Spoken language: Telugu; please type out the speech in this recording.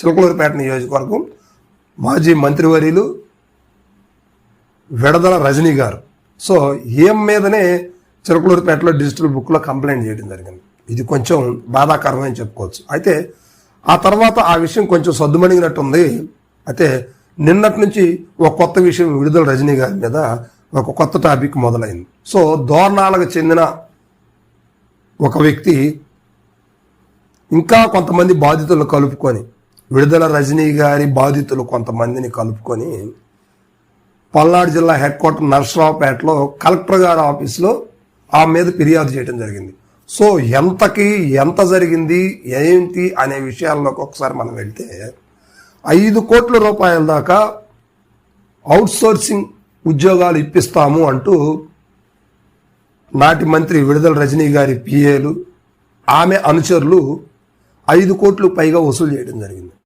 చిలకలూరుపేట నియోజకవర్గం మాజీ మంత్రివర్యులు విడదల రజనీ గారు. సో ఏం మీదనే చిలకలూరుపేటలో డిజిటల్ బుక్లో కంప్లైంట్ చేయడం జరిగింది. ఇది కొంచెం బాధాకరమని చెప్పుకోవచ్చు. అయితే ఆ తర్వాత ఆ విషయం కొంచెం సద్దుమణిగినట్టుంది. అయితే నిన్నటి నుంచి ఒక కొత్త విషయం విడుదల రజనీ గారి మీద ఒక కొత్త టాపిక్ మొదలైంది. సో దోర్నాలకు చెందిన ఒక వ్యక్తి ఇంకా కొంతమంది బాధితులను కలుపుకొని విడుదల రజనీ గారి బాధితులు కొంతమందిని కలుపుకొని పల్నాడు జిల్లా హెడ్ క్వార్టర్ నర్సరావుపేటలో కలెక్టర్ గారి ఆఫీస్లో ఆ మీద ఫిర్యాదు చేయడం జరిగింది. సో ఎంతకి ఎంత జరిగింది ఏంటి అనే విషయాల్లోకి ఒకసారి మనం వెళ్తే ఐదు కోట్ల రూపాయల దాకా అవుట్సోర్సింగ్ ఉద్యోగాలు ఇప్పిస్తాము అంటూ నాటి మంత్రి విడుదల రజనీ గారి పిఏలు ఆమె అనుచరులు ఐదు కోట్లు పైగా వసూలు చేయడం జరిగింది.